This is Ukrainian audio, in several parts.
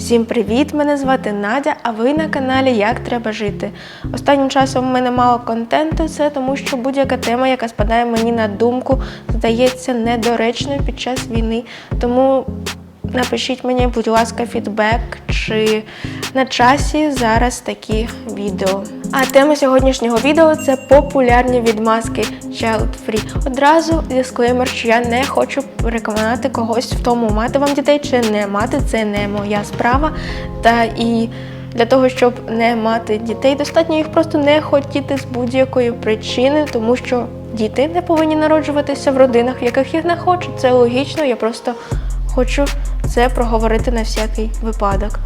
Всім привіт! Мене звати Надя, а ви на каналі Як треба жити. Останнім часом в мене мало контенту, це тому що будь-яка тема, яка спадає мені на думку, здається недоречною під час війни. Тому напишіть мені, будь ласка, фідбек, чи на часі зараз такі відео. А тема сьогоднішнього відео це популярні відмазки Child Free. Одразу дисклеймер, що я не хочу переконати когось в тому, мати вам дітей чи не мати, це не моя справа. Та і для того, щоб не мати дітей, достатньо їх просто не хотіти з будь-якої причини, тому що діти не повинні народжуватися в родинах, в яких їх не хочуть. Це логічно, я просто хочу це проговорити на всякий випадок.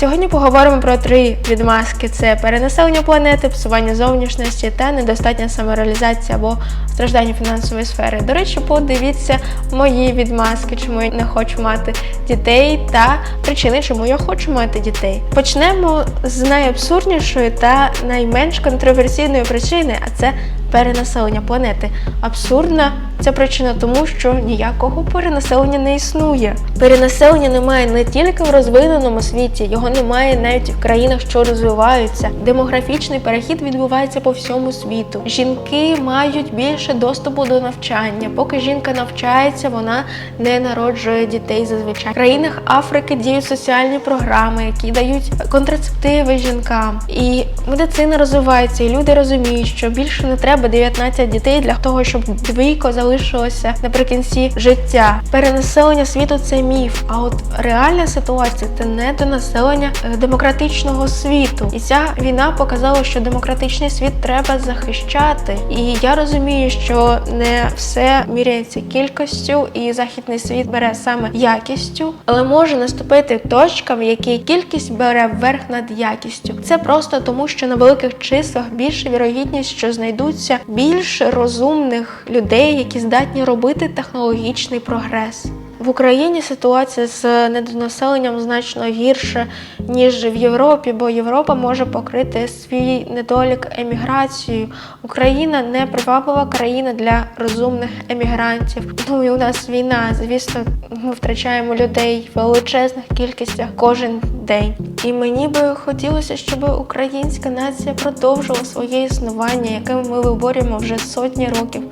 Сьогодні поговоримо про три відмазки: це перенаселення планети, псування зовнішності та недостатня самореалізація або страждання фінансової сфери. До речі, подивіться мої відмазки, чому я не хочу мати дітей, та причини, чому я хочу мати дітей. Почнемо з найабсурднішої та найменш контроверсійної причини, а це перенаселення планети. Абсурдна ця причина тому, що ніякого перенаселення не існує. Перенаселення немає не тільки в розвиненому світі, його немає навіть в країнах, що розвиваються. Демографічний перехід відбувається по всьому світу. Жінки мають більше доступу до навчання. Поки жінка навчається, вона не народжує дітей зазвичай. В країнах Африки діють соціальні програми, які дають контрацептиви жінкам. І медицина розвивається, і люди розуміють, що більше не треба 19 дітей для того, щоб двійко залишилося наприкінці життя. Перенаселення світу це міф. А от реальна ситуація це недонаселення е, демократичного світу. І ця війна показала, що демократичний світ треба захищати. І я розумію, що не все міряється кількістю, і західний світ бере саме якістю, але може наступити точка, в якій кількість бере верх над якістю. Це просто тому, що на великих числах більше вірогідність, що знайдуться більш розумних людей, які здатні робити технологічний прогрес. В Україні ситуація з недонаселенням значно гірше, ніж в Європі, бо Європа може покрити свій недолік еміграцією. Україна не приваблива країна для розумних емігрантів. Ну і у нас війна. Звісно, ми втрачаємо людей в величезних кількостях кожен день. І мені би хотілося, щоб українська нація продовжила своє існування, яке ми виборюємо вже сотні років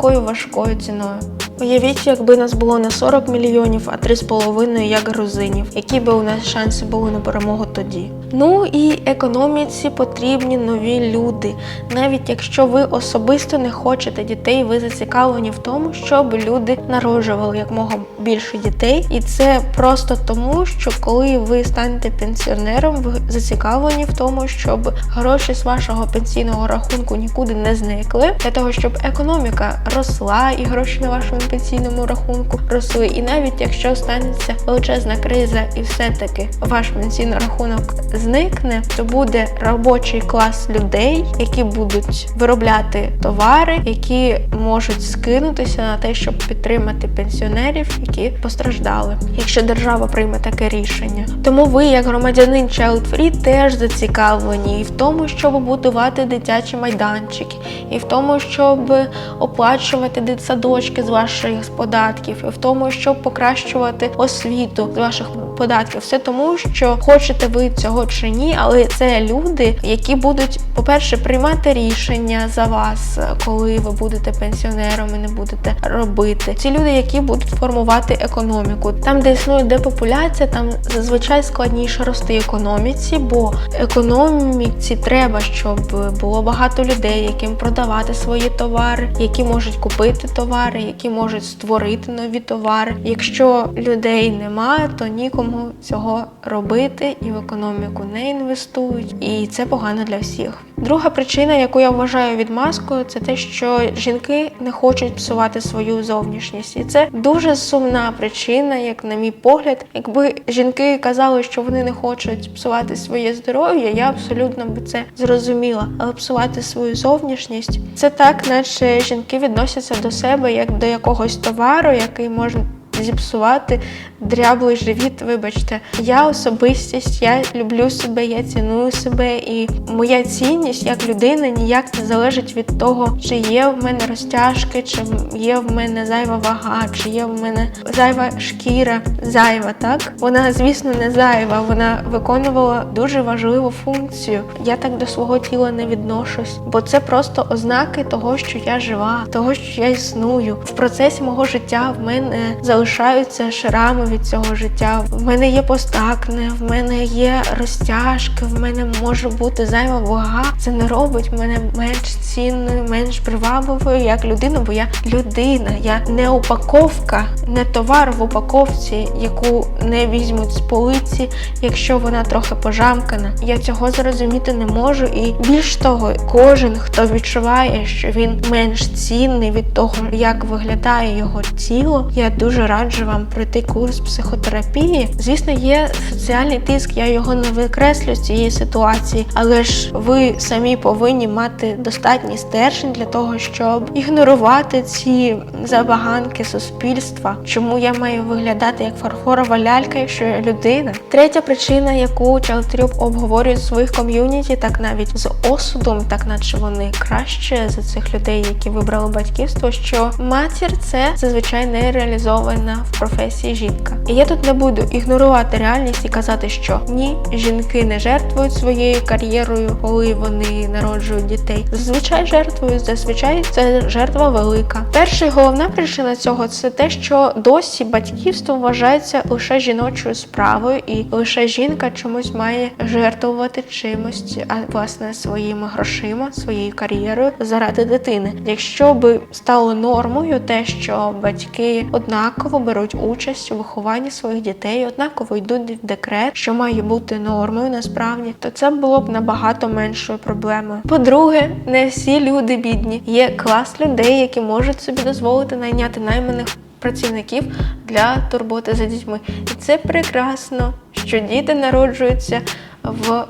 такою важкою ціною. Уявіть, якби нас було не 40 мільйонів, а 3,5 як грузинів, які би у нас шанси були на перемогу тоді. Ну і економіці потрібні нові люди. Навіть якщо ви особисто не хочете дітей, ви зацікавлені в тому, щоб люди народжували якмога більше дітей. І це просто тому, що коли ви станете пенсіонером, ви зацікавлені в тому, щоб гроші з вашого пенсійного рахунку нікуди не зникли, для того, щоб економіка росла і гроші на вашому пенсійному рахунку росли. І навіть якщо станеться величезна криза, і все-таки ваш пенсійний рахунок зникне, то буде робочий клас людей, які будуть виробляти товари, які можуть скинутися на те, щоб підтримати пенсіонерів, які постраждали, якщо держава прийме таке рішення. Тому ви, як громадянин Child Free, теж зацікавлені і в тому, щоб будувати дитячі майданчики, і в тому, щоб оплачувати дитсадочки з ваших податків, і в тому, щоб покращувати освіту з ваших податків. Все тому, що хочете ви цього чи ні, але це люди, які будуть, по-перше, приймати рішення за вас, коли ви будете пенсіонером і не будете робити. Ці люди, які будуть формувати економіку. Там, де існує депопуляція, там зазвичай складніше рости економіці, бо економіці треба, щоб було багато людей, яким продавати свої товари, які можуть купити товари, які можуть створити нові товари. Якщо людей немає, то нікому цього робити і в економіку не інвестують, і це погано для всіх. Друга причина, яку я вважаю відмазкою, це те, що жінки не хочуть псувати свою зовнішність, і це дуже сумна причина, як на мій погляд. Якби жінки казали, що вони не хочуть псувати своє здоров'я, я абсолютно би це зрозуміла. Але псувати свою зовнішність це так, наче жінки відносяться до себе як до якогось товару, який можна зіпсувати дряблий живіт. Вибачте, я особистість, я люблю себе, я ціную себе, і моя цінність як людина ніяк не залежить від того, чи є в мене розтяжки, чи є в мене зайва вага, чи є в мене зайва шкіра, зайва. Так вона, звісно, не зайва. Вона виконувала дуже важливу функцію. Я так до свого тіла не відношусь, бо це просто ознаки того, що я жива, того, що я існую. В процесі мого життя в мене залишаються шрами від цього життя. В мене є постакне, в мене є розтяжки, в мене може бути зайва вага. Це не робить мене менш цінною, менш привабливою як людину, бо я людина, я не упаковка, не товар в упаковці, яку не візьмуть з полиці, якщо вона трохи пожамкана. Я цього зрозуміти не можу. І більш того, кожен, хто відчуває, що він менш цінний від того, як виглядає його тіло, я дуже раджу вам пройти курс психотерапії. Звісно, є соціальний тиск, я його не викреслю з цієї ситуації, але ж ви самі повинні мати достатній стержень для того, щоб ігнорувати ці забаганки суспільства. Чому я маю виглядати як фарфорова лялька, якщо я людина? Третя причина, яку Чалтрюб обговорює в своїх ком'юніті, так навіть з осудом, так наче вони краще за цих людей, які вибрали батьківство, що матір це зазвичай не реалізована в професії жінка. І я тут не буду ігнорувати реальність і казати, що ні, жінки не жертвують своєю кар'єрою, коли вони народжують дітей. Зазвичай жертвують, зазвичай це жертва велика. Перша головна причина цього це те, що досі батьківство вважається лише жіночою справою, і лише жінка чомусь має жертвувати чимось, а власне своїми грошима, своєю кар'єрою заради дитини. Якщо би стало нормою те, що батьки однаково беруть участь у вихованні своїх дітей, однаково йдуть в декрет, що має бути нормою насправді, то це було б набагато меншою проблемою. По-друге, не всі люди бідні. Є клас людей, які можуть собі дозволити найняти найманих працівників для турботи за дітьми. І це прекрасно, що діти народжуються в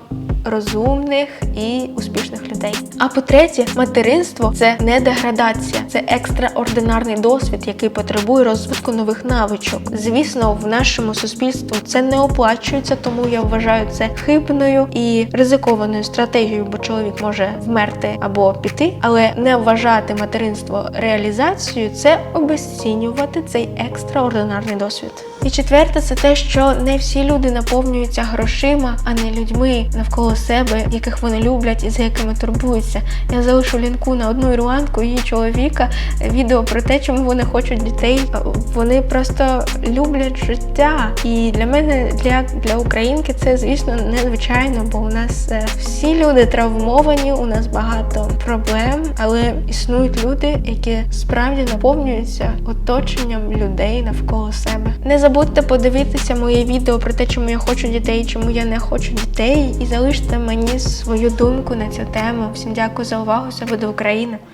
розумних і успішних людей. А по-третє, материнство це не деградація, це екстраординарний досвід, який потребує розвитку нових навичок. Звісно, в нашому суспільстві це не оплачується, тому я вважаю це хибною і ризикованою стратегією, бо чоловік може вмерти або піти, але не вважати материнство реалізацією це обесцінювати цей екстраординарний досвід. І четверте, це те, що не всі люди наповнюються грошима, а не людьми навколо себе, яких вони люблять і за якими турбуються. Я залишу лінку на одну ірландку її чоловіка. Відео про те, чому вони хочуть дітей. Вони просто люблять життя. І для мене, для, для українки, це звісно незвичайно, бо у нас е, всі люди травмовані, у нас багато проблем, але існують люди, які справді наповнюються оточенням людей навколо себе. Не забудьте подивитися моє відео про те, чому я хочу дітей, чому я не хочу дітей, і залиште мені свою думку на цю тему. Всім дякую за увагу. Все буде Україна!